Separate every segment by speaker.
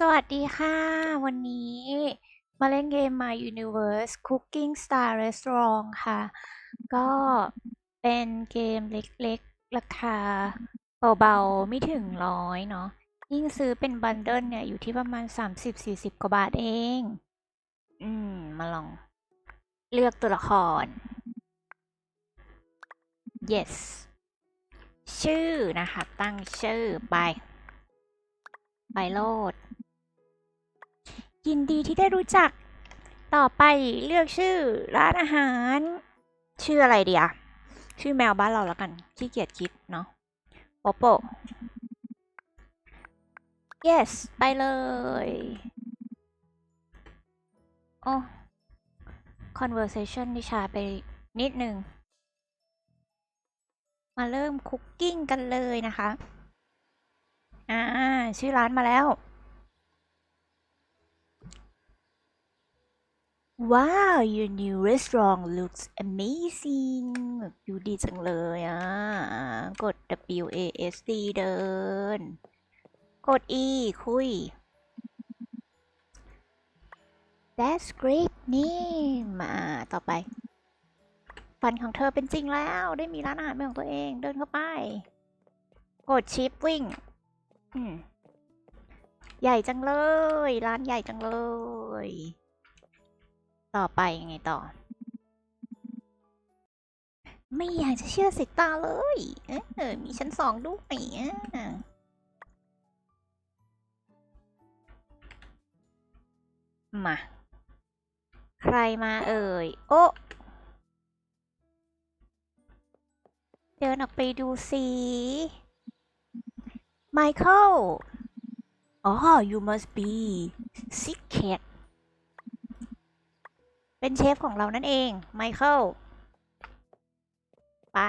Speaker 1: สวัสดีค่ะ วันนี้มาเล่นเกม My Universe Cooking Star Restaurant ค่ะ ก็เป็นเกมเล็กๆ ราคาเบาๆ ไม่ถึงร้อยเนาะยิ่งซื้อเป็นบันเดิลเนี่ย อยู่ที่ประมาณ 30-40 กว่าบาทเอง อืม มาลองเลือกตัวละคร yes ชื่อนะคะ ตั้งชื่อไป ไปโลด ยินดีที่ได้รู้จัก ต่อไปเลือกชื่อร้านอาหาร ชื่ออะไรดีอะชื่อแมวบ้านเราแล้วกันขี้เกียจคิดเนาะโปโป yes ไปเลยโอ้ conversation นี่ช้าไปนิดนึง มาเริ่มคุกกิ้งกันเลยนะคะ อ่า ชื่อร้านมาแล้ว ว้าว your new restaurant looks amazing แบบดูดีจังเลยอะ กด W A S D เดิน กด E คุย That's great name มาต่อไป ฝันของเธอเป็นจริงแล้ว ได้มีร้านอาหารเป็นของตัวเอง เดินเข้าไป กดชิปวิ่ง ใหญ่จังเลย ร้านใหญ่จังเลย ต่อไปยังไงต่อ ไม่อยากจะเชื่อสายตาเลย เออมีชั้นสองด้วยอะมา ใครมาเอ่ย โอ้เดินออกไปดูสิไมเคิลอ๋อ you must be sick cat เป็นเชฟของเรานั่นเองไมเคิลไป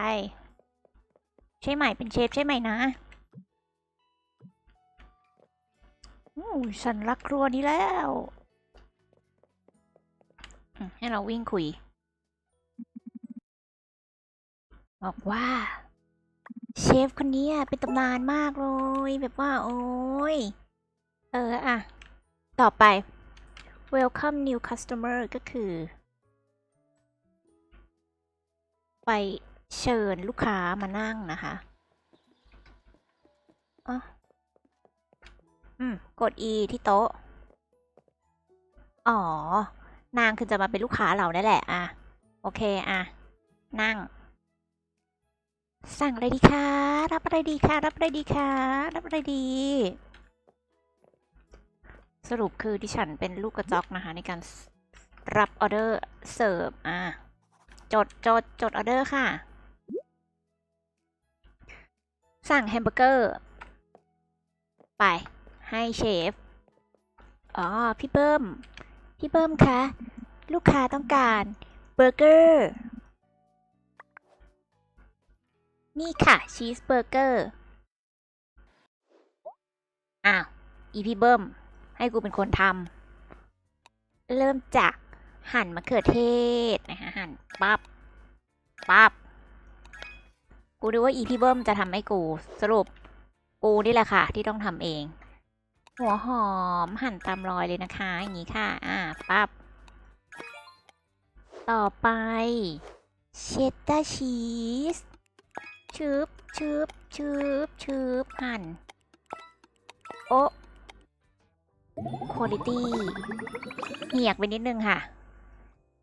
Speaker 1: ใช่ไหมเป็นเชฟใช่ไหมนะอู้ฉันรักครัวนี้แล้ว ให้เราวิ่งคุย บอกว่า เชฟคนนี้เป็นตำนานมากเลย แบบว่า โอ้ย เอออะ ต่อไป welcome new customer ก็คือ ไปเชิญลูกค้ามานั่งนะคะอ๋ออืม กด E ที่โต๊ะ อ๋อ นางคือจะมาเป็นลูกค้าเราได้แหละ อะ โอเค อะ นั่ง สั่งอะไรดีคะ รับอะไรดีคะ รับอะไรดีคะ รับอะไรดี สรุปคือดิฉันเป็นลูกกระจอกนะคะในการรับออเดอร์เสิร์ฟอะจดจดจดออเดอร์ค่ะ สั่งแฮมเบอร์เกอร์ ไปให้เชฟ อ๋อ พี่เบิ้ม พี่เบิ้มคะ ลูกค้าต้องการเบอร์เกอร์ นี่ค่ะชีสเบอร์เกอร์ อ้าว อีพี่เบิ้ม ให้กูเป็นคนทำเริ่มจากหั่นมะเขือเทศนะคะหั่นปับปับกูดูว่าอีพี่เบิ้มจะทำให้กูสรุปกูนี่แหละค่ะ ที่ต้องทำเอง หัวหอมหั่นตามรอยเลยนะคะ อย่างนี้ค่ะ อ่าปับต่อไปเชดดาร์ชีสชืบชืบชืบชืบหั่นโอะ คุณภาพเหียกไปนิดนึงค่ะ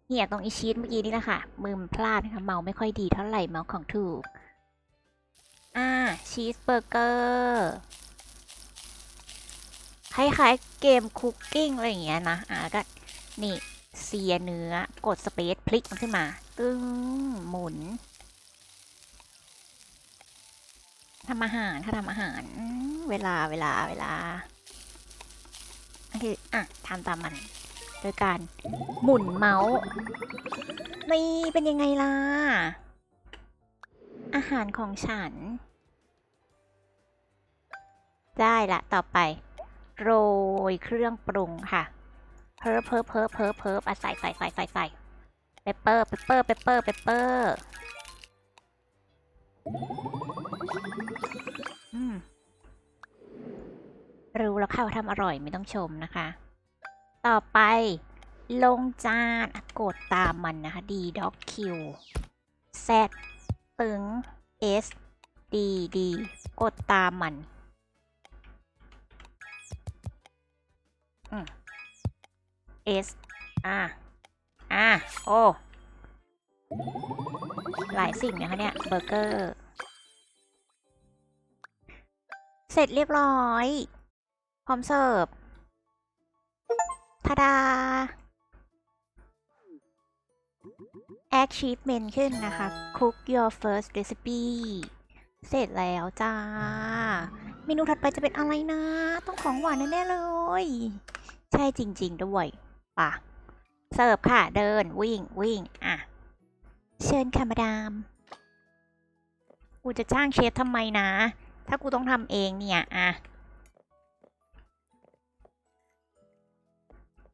Speaker 1: เหียกตรงอีชีสเมื่อกี้นี่แหละค่ะ มือมันพลาดนะคะเมาไม่ค่อยดีเท่าไหร่เมาของถูก อ่าชีสเบอร์เกอร์คล้ายๆเกมคุกกิ้งอะไรอย่างเงี้ยนะ อ่าก็นี่เสียเนื้อกดสเปซพลิกมันขึ้นมา ตึ้งหมุนทำอาหารค่ะทำอาหาร เวลาเวลาเวลา โอเค อะทำตามมัน โดยการหมุนเมาส์นี่เป็นยังไงล่ะ อาหารของฉัน ได้ละต่อไป โรยเครื่องปรุงค่ะ เพิร์ฟเพิร์ฟเพิร์ฟเพิร์ฟเพิร์ฟอะใส่ใส่ใส่ใส่ใส่เปเปอร์เปปเปอร์เปปเปอร์เปเปอร์อืม รู้แล้วค่ะว่าทำอร่อยไม่ต้องชมนะคะ ต่อไปลงจานกดตามมันนะคะ D d o Q Z ตึง S D D กดตามมันอืม S อะอะโอ้หลายสิ่งนะคะเนี่ยเบอร์เกอร์ เสร็จเรียบร้อย ร้อมเสิร์ฟทาดา achievement ขึ้นนะคะ cook your first recipe เสร็จแล้วจ้า เมนูถัดไปจะเป็นอะไรนะ ต้องของหวานแน่ๆเลย ใช่จริง ๆ ด้วยป่ะ เสิร์ฟค่ะ เดินวิ่งวิ่งอะ เชิญค่ะมาดาม กูจะจ้างเชฟทำไมนะ ถ้ากูต้องทำเองเนี่ย อะ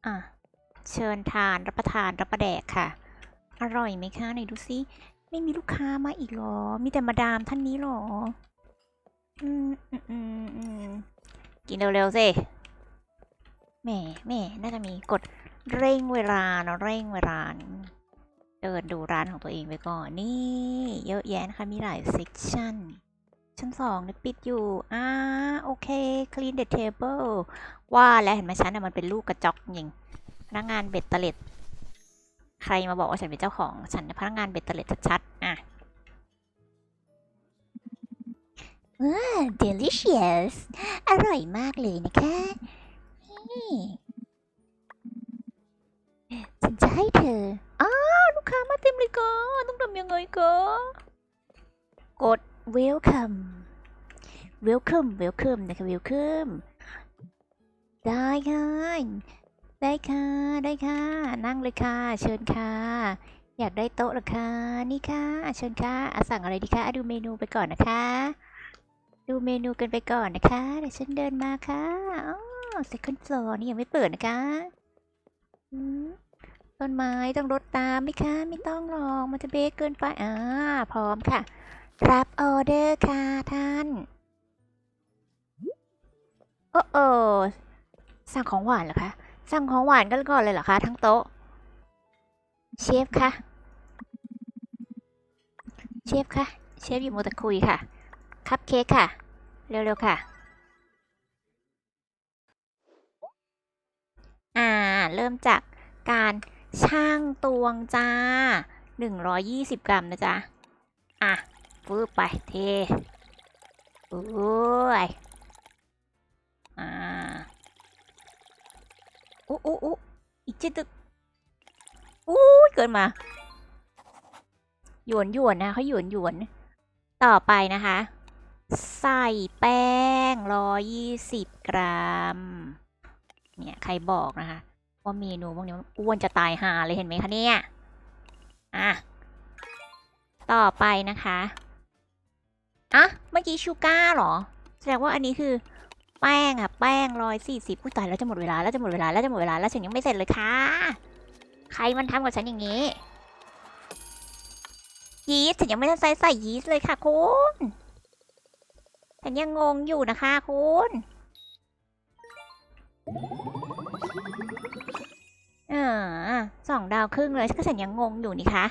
Speaker 1: อะ เชิญทานรับประทานรับประแดกค่ะ อร่อยไหมคะไหนดูซิไม่มีลูกค้ามาอีกหรอ มีแต่มาดามท่านนี้หรอ อืมอืมอืมอืมกินเร็วๆสิแหม่แหม่น่าจะมีกดเร่งเวลาเนาะเร่งเวลา เดินดูร้านของตัวเองไปก่อน นี่ เยอะแยะนะคะ มีหลายเซกชันชั้นสองเนี่ยปิดอยู่ อ่า โอเค clean the table ว่าแล้วเห็นไหมฉันน่ะมันเป็นลูกกระจอกยิงพนักงานเบ็ดเตล็ด ใครมาบอกว่าฉันเป็นเจ้าของ ฉันพนักงานเบ็ดเตล็ดชัดๆอะว้า delicious อร่อยมากเลยนะคะฉันจะให้เธอ อ้าลูกค้ามาเต็มเลยก็ต้องทำยังไงก็กด welcome welcome welcome นะคะ welcome ได้ค่ะ ได้ค่ะ ได้ค่ะ นั่งเลยค่ะ เชิญค่ะ อยากได้โต๊ะหรอคะ นี่ค่ะ เชิญค่ะอสั่งอะไรดีคะอะดูเมนูไปก่อนนะคะ ดูเมนูกันไปก่อนนะคะ เดี๋ยวฉันเดินมาค่ะอ๋อ second floor นี่ยังไม่เปิดนะคะอืมต้นไม้ต้องรดตามไหมคะ ไม่ต้องหรอก มันจะเบกเกินไป อ่า พร้อมค่ะ รับออเดอร์ค่ะท่าน โอ้โอ สั่งของหวานเหรอคะ สั่งของหวานกันก่อนเลยเหรอคะ ทั้งโต๊ะ เชฟคะเชฟคะเชฟอยู่โมวแต่คุยค่ะ คัพเค้กค่ะ เร็วๆค่ะ อ่า เริ่มจากการช่างตวงจ้า 120 กรัมนะจ๊ะ อะฟืบไปเทโอ้ย อ่า อู้อู้อู้อีกจิตึกอู้เกินมาหยวนหยวนนะเขาหยวนหยวน ต่อไปนะคะ ใส่แป้งร้อยี่สิบกรัม เนี่ยใครบอกนะคะว่าเมนูพวกนี้มันอ้วนจะตายหาเลยเห็นไหมคะเนี่ย อะ ต่อไปนะคะ อะ เมื่อกี้ชูการ์เหรอ แสดงว่าอันนี้คือ แป้งอะแป้งร้อยสี่สิบอุ้ยตายแล้วจะหมดเวลาแล้วจะหมดเวลาแล้วจะหมดเวลาแล้วฉันยังไม่เสร็จเลยค่ะ ใครมันทำกับฉันอย่างนี้ ยีสต์ฉันยังไม่ได้ใส่ใส่ยีสต์เลยค่ะคุณฉันยังงงอยู่นะคะคุณอ่าสองดาวครึ่งเลยก็ฉันยังงงอยู่นี่คะ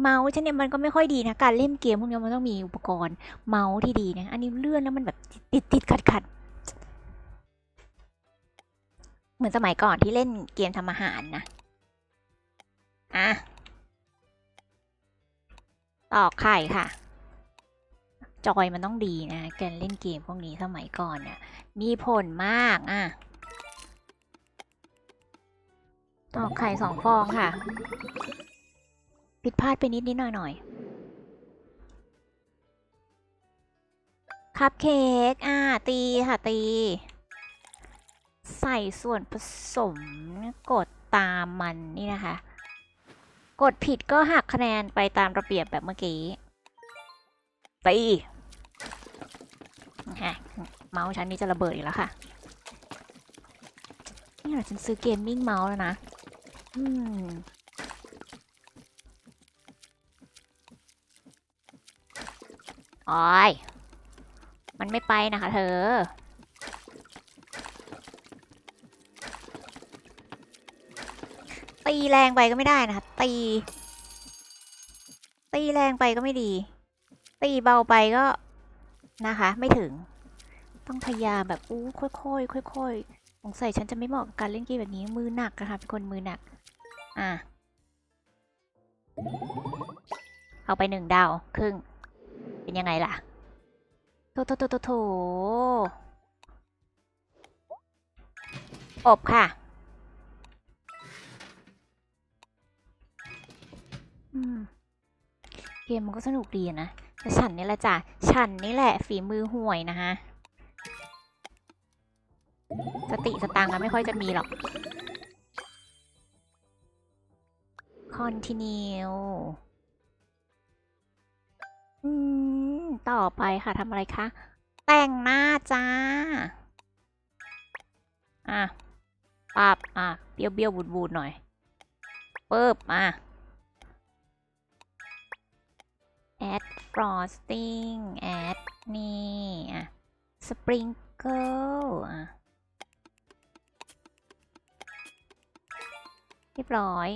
Speaker 1: เมาส์ฉันเนี่ยมันก็ไม่ค่อยดีนะการเล่นเกมพวกนี้มันต้องมีอุปกรณ์เมาส์ที่ดีนะ อันนี้เลื่อนแล้วมันแบบติดติดขัดขัดเหมือนสมัยก่อนที่เล่นเกมทำอาหารนะ อะ ตอกไข่ค่ะ จอยมันต้องดีนะการเล่นเกมพวกนี้สมัยก่อนเนี่ยมีผลมากอะ ตอกไข่สองฟองค่ะ ผิดพลาดไปนิดนิดหน่อยหน่อยคัพเค้กอ่าตีค่ะตี ใส่ส่วนผสมกดตามมันนี่นะคะ กดผิดก็หักคะแนนไปตามระเบียบแบบเมื่อกี้ตีฮะเมาส์ฉันนี่จะระเบิดอีกแล้วค่ะ นี่เราฉันซื้อเกมมิ่งเมาส์แล้วนะ อืม โอ้ยมันไม่ไปนะคะเธอ ตีแรงไปก็ไม่ได้นะคะ ตี ตีแรงไปก็ไม่ดี ตีเบาไปก็นะคะ ไม่ถึง ต้องพยายามแบบอู้ค่อยๆค่อยๆสงสัยฉันจะไม่เหมาะกับการเล่นเกมแบบนี้มือหนักนะคะเป็นคนมือหนัก อะเอาไปหนึ่งดาวครึ่ง เป็นยังไงล่ะโถโถโถโถอบค่ะเกมมันก็สนุกดีนะแต่ฉันนี่แหละจ้ะ ฉันนี่แหละฝีมือห่วยนะฮะ สติสตังค์อะไม่ค่อยจะมีหรอก continue อืม ต่อไปค่ะทำอะไรคะ แต่งหน้าจ้า อะปับอะเบี้ยวเบี้ยวบูดบูดหน่อยปึ๊บอะ add frosting add นี่อะ sprinkle อะเรียบร้อย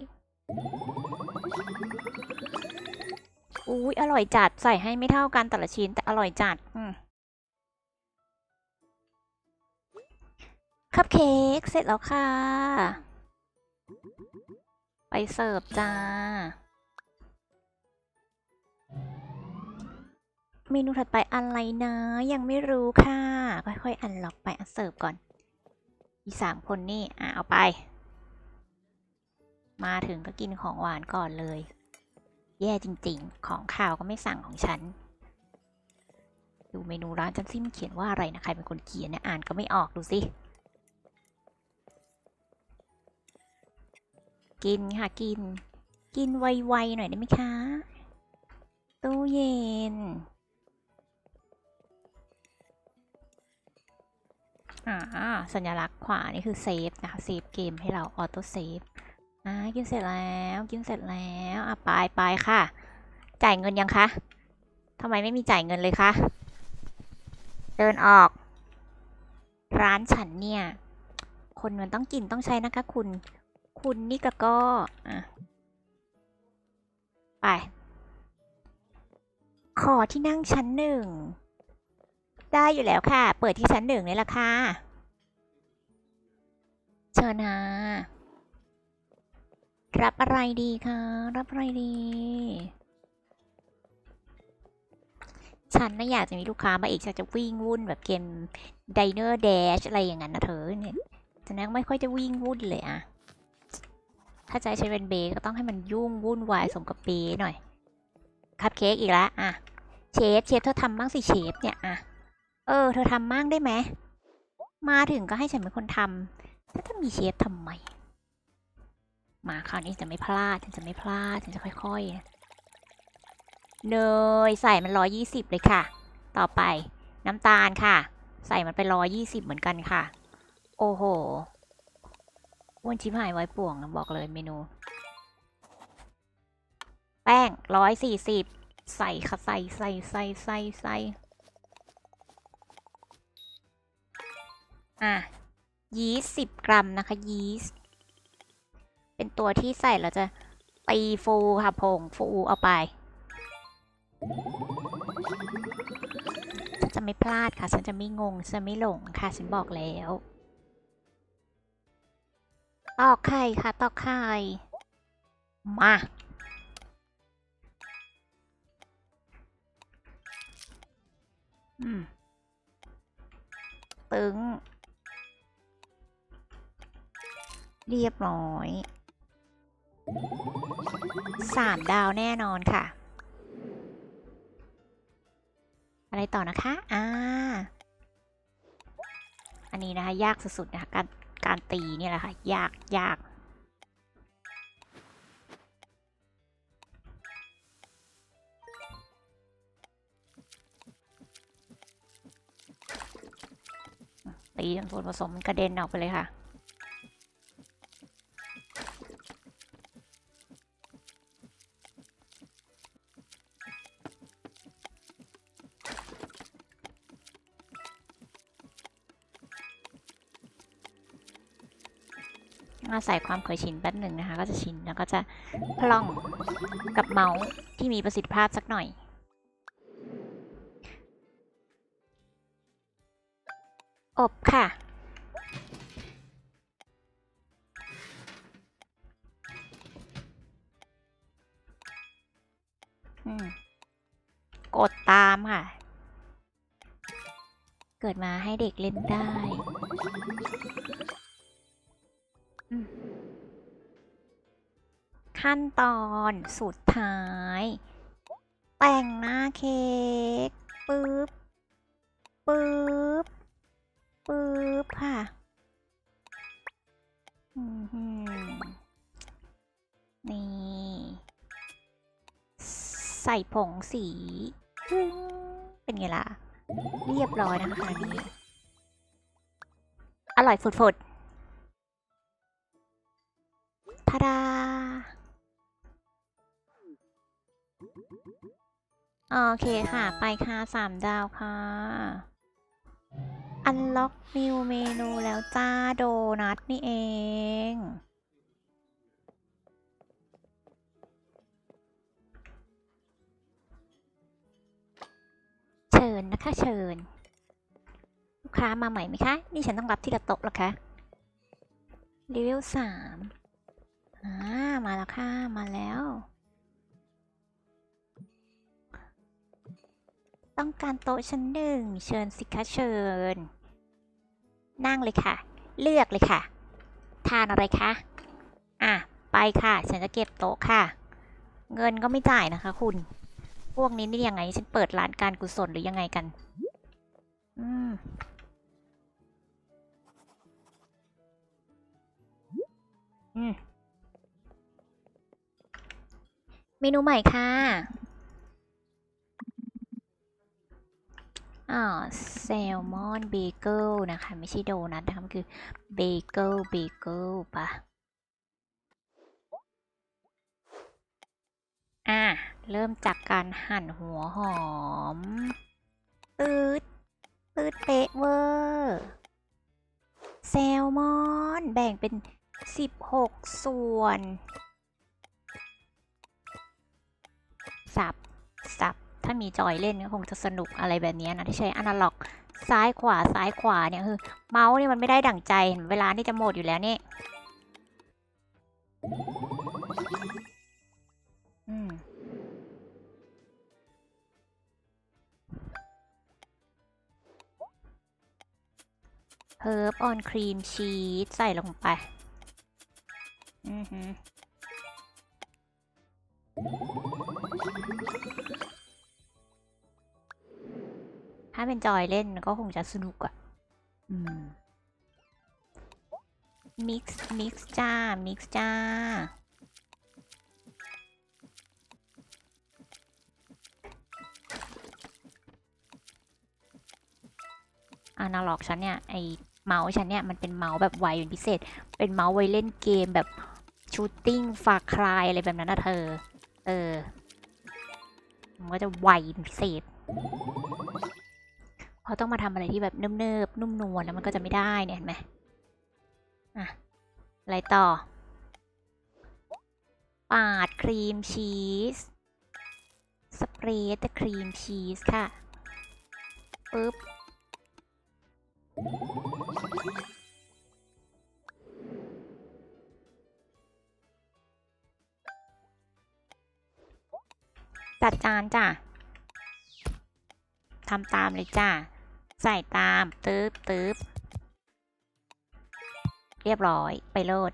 Speaker 1: อุ้ยอร่อยจัดใส่ให้ไม่เท่ากันแต่ละชิ้นแต่อร่อยจัด อืมคัพเค้กเสร็จแล้วค่ะ ไปเสิร์ฟจ้า เมนูถัดไปอะไรนะ ยังไม่รู้ค่ะ ค่อยๆ อันล็อกไปอันเสิร์ฟก่อน อีสามคนนี่ อะ เอาไป มาถึงก็กินของหวานก่อนเลย แย่จริงๆ ของข่าวก็ไม่สั่งของฉัน ดูเมนูร้านฉันซิมเขียนว่าอะไรนะใครเป็นคนเขียนเนี่ยอ่านก็ไม่ออกดูสิ กินค่ะกิน กินไวๆหน่อยได้ไหมคะ ตู้เย็น อ่า สัญลักษณ์ขวานี่คือเซฟนะคะ เซฟเกมให้เราออโต้เซฟ อ่ากินเสร็จแล้วกินเสร็จแล้วอะไปไปค่ะ จ่ายเงินยังคะทำไมไม่มีจ่ายเงินเลยคะเดินออก ร้านฉันเนี่ย คนมันต้องกินต้องใช้นะคะคุณ คุณนี่ก็ก็อะไป ขอที่นั่งชั้นหนึ่ง ได้อยู่แล้วค่ะ เปิดที่ชั้นหนึ่งนี่แหละค่ะ เชิญนะ รับอะไรดีคะ รับอะไรดี ฉันน่ะอยากจะมีลูกค้ามาอีกฉันจะวิ่งวุ่นแบบเกม Diner Dash อะไรอย่างนั้นนะเธอเนี่ยฉันนักไม่ค่อยจะวิ่งวุ่นเลยอะถ้าใจฉันเป็นเบก็ต้องให้มันยุ่งวุ่นวายสมกับเบหน่อย คัพเค้กอีกแล้วอะเชฟเชฟเธอทำบ้างสิเชฟเนี่ยอะเออ เธอทำมั่งได้ไหมมาถึงก็ให้ฉันเป็นคนทำแล้วถ้ามีเชฟทำไม มาคราวนี้จะไม่พลาด ฉันจะไม่พลาด ฉันจะค่อยๆ เนยใส่มันร้อยี่สิบเลยค่ะ ต่อไปน้ำตาลค่ะ ใส่มันไปร้อยี่สิบเหมือนกันค่ะ โอ้โหอ้วนชิบหายไว้ป่วงบอกเลยเมนู แป้งร้อยสี่สิบใส่ค่ะใส่ใส่ใส่ใส่ใส่อะยีสต์สิบกรัมนะคะยีสต์ เป็นตัวที่ใส่เราจะตีฟูค่ะผงฟูเอาไป จะไม่พลาดค่ะ ฉันจะไม่งง ฉันจะไม่หลงค่ะ ฉันบอกแล้ว ตอกไข่ค่ะตอกไข่ มาตึง เรียบร้อย สามดาวแน่นอนค่ะ อะไรต่อนะคะอ่าอันนี้นะคะ ยากสุดๆนะคะการการตีเนี่ยแหละค่ะ ยากยากตีจนส่วนผสมกระเด็นออกไปเลยค่ะ อาศัยความเคยชินแป๊บหนึ่งนะคะ ก็จะชินแล้วก็จะคล่องกับเมาส์ที่มีประสิทธิภาพสักหน่อย อบค่ะกดตามค่ะ เกิดมาให้เด็กเล่นได้ ขั้นตอนสุดท้าย แต่งหน้าเค้กปึ๊บปึ๊บปึ๊บค่ะนี่ ใส่ผงสี เป็นไงล่ะ เรียบร้อยนะคะนี้อร่อยฝุดๆทาดา โอเคค่ะ ไปค่ะสามดาวค่ะ อันล็อกนิวเมนูแล้วจ้าโดนัทนี่เองเชิญนะคะเชิญ ลูกค้ามาใหม่ไหมคะ นี่ฉันต้องรับที่ละโต๊ะหรอคะเลเวลสามอ่ามาแล้วค่ะ มาแล้ว ต้องการโต๊ะชั้นหนึ่ง เชิญสิคะเชิญ นั่งเลยค่ะ เลือกเลยค่ะ ทานอะไรคะ อะ ไปค่ะ ฉันจะเก็บโต๊ะค่ะ เงินก็ไม่จ่ายนะคะ คุณ พวกนี้นี่ยังไง ฉันเปิดร้านการกุศลหรือยังไงกัน อืมอืมเมนูใหม่ค่ะ แซลมอนเบเกิลนะคะ ไม่ใช่โดนัทนะคะมันคือเบเกิลเบเกิลปะอะ เริ่มจากการหั่นหัวหอมตืดตืดเป๊ะเวอร์แซลมอนแบ่งเป็น 16 ส่วน สับ สับ ถ้ามีจอยเล่นก็คงจะสนุกอะไรแบบนี้นะที่ใช้อนาล็อกซ้ายขวาซ้ายขวาเนี่ยคือเมาส์นี่มันไม่ได้ดั่งใจเห็นเวลานี่จะหมดอยู่แล้วนี่อืมเฮิร์บออนครีมชีสใส่ลงไป อือหือ ถ้าเป็นจอยเล่นก็คงจะสนุกอะอืมมิกซ์มิกซ์จ้า มิกซ์จ้าอนาล็อกฉันเนี่ย ไอเมาส์ฉันเนี่ย มันเป็นเมาส์แบบไวเป็นพิเศษ เป็นเมาส์ไว้เล่นเกมแบบชูตติ้งฟาคลายอะไรแบบนั้นนะเธอ เออ มันก็จะไวเป็นพิเศษ พอต้องมาทำอะไรที่แบบเนิบๆนุ่มนวลแล้วมันก็จะไม่ได้เนี่ยเห็นไหมอะอะไรต่อ ปาดครีมชีส สเปรย์แต่ครีมชีสค่ะปึ๊บจัดจานจ้ะทำตามเลยจ้า ใส่ตามตึ๊บตึ๊บเรียบร้อยไปโลด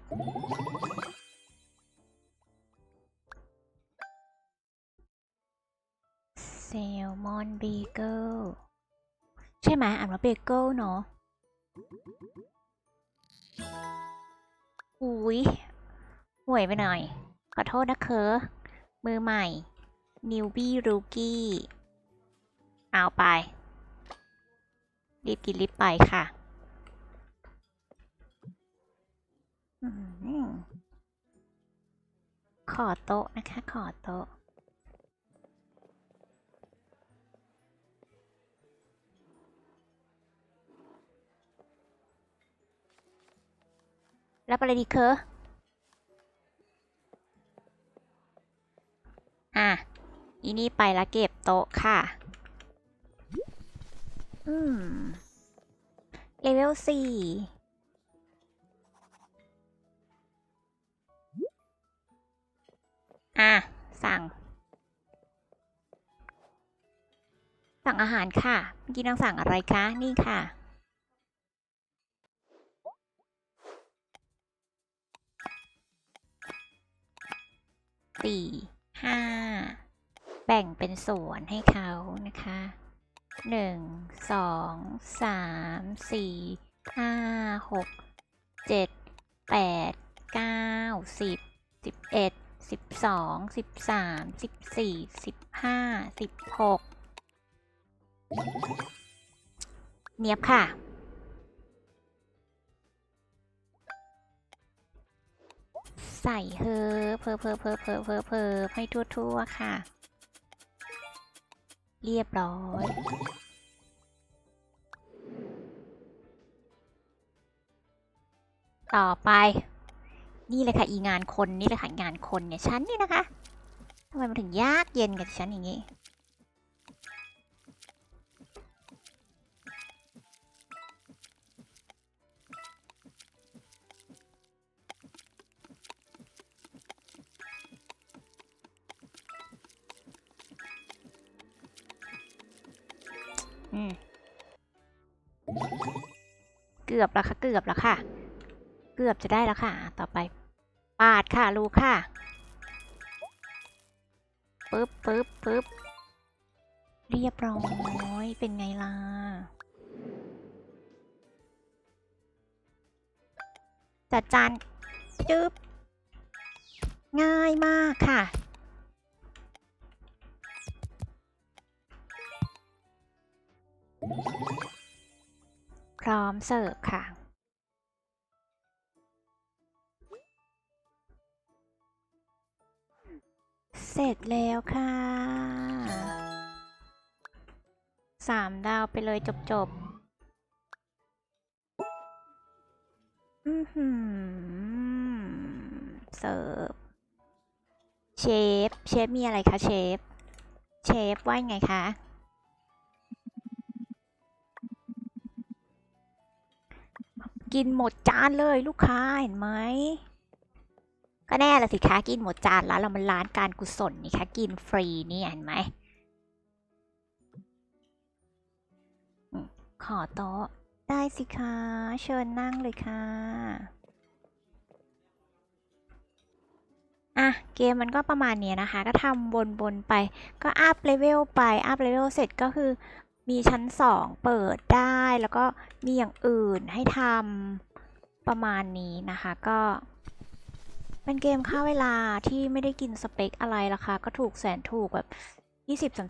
Speaker 1: แซลมอนเบเกิลใช่ไหมอ่านว่าเบเกิลเนาะอุ้ยห่วยไปหน่อย ขอโทษนะเคอมือใหม่ นิวบี้รูกี้ เอาไป รีบกินรีบไปค่ะขอโต๊ะนะคะ ขอโต๊ะ รับอะไรดีเคออะ อีนี่ไปละเก็บโต๊ะค่ะ อืมเลเวลสี่อะ สั่ง สั่งอาหารค่ะ เมื่อกี้นางสั่งอะไรคะ นี่ค่ะ สี่ ห้า แบ่งเป็นส่วนให้เขานะคะ หนึ่งสองสามสี่ห้าหกเจ็ดแปดเก้าสิบสิบเอ็ดสิบสองสิบสามสิบสี่สิบห้าสิบหกเนียบค่ะ ใส่เฮอเพอเพอเพอเพอเพอเพอให้ทั่วๆค่ะ เรียบร้อย ต่อไป นี่เลยค่ะอีงานคนนี่เลยค่ะงานคนเนี่ยฉันนี่นะคะทำไมมันถึงยากเย็นกับฉันอย่างนี้ เกือบแล้วค่ะ เกือบแล้วค่ะ เกือบจะได้แล้วค่ะ ต่อไป ปาดค่ะลูกค่ะปึ๊บปึ๊บปึ๊บเรียบร้อย เป็นไงล่ะ จัดจานจึ๊บง่ายมากค่ะ ร้อมเสิร์ฟค่ะ เสร็จแล้วค่ะสามดาวไปเลยจบจบๆเสิร์ฟ เชฟ เชฟมีอะไรคะเชฟ เชฟว่าไงคะ กินหมดจานเลยลูกค้าเห็นไหมก็แน่ละสิคะกินหมดจานแล้วเรามันร้านการกุศลนี่คะกินฟรีนี่เห็นไหมขอโต๊ะได้สิคะเชิญนั่งเลยค่ะอะเกมมันก็ประมาณนี้นะคะ ก็ทำบนๆไปก็อัพเลเวลไปอัพเลเวลเสร็จก็คือ มีชั้นสองเปิดได้แล้วก็มีอย่างอื่นให้ทำประมาณนี้นะคะก็เป็นเกมค่าเวลาที่ไม่ได้กินสเปคอะไรราคาก็ถูกแสนถูกแบบ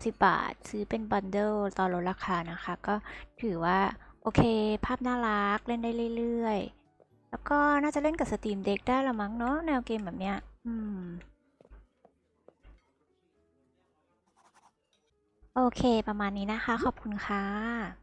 Speaker 1: 20-30 บาท ซื้อเป็นบันเดิลตอนลดราคานะคะ ก็ถือว่าโอเค ภาพน่ารักเล่นได้เรื่อยๆ แล้วก็น่าจะเล่นกับสตรีมเด็กได้ละมั้งเนาะแนวเกมแบบเนี้ย อืม โอเค ประมาณนี้นะคะ ขอบคุณค่ะ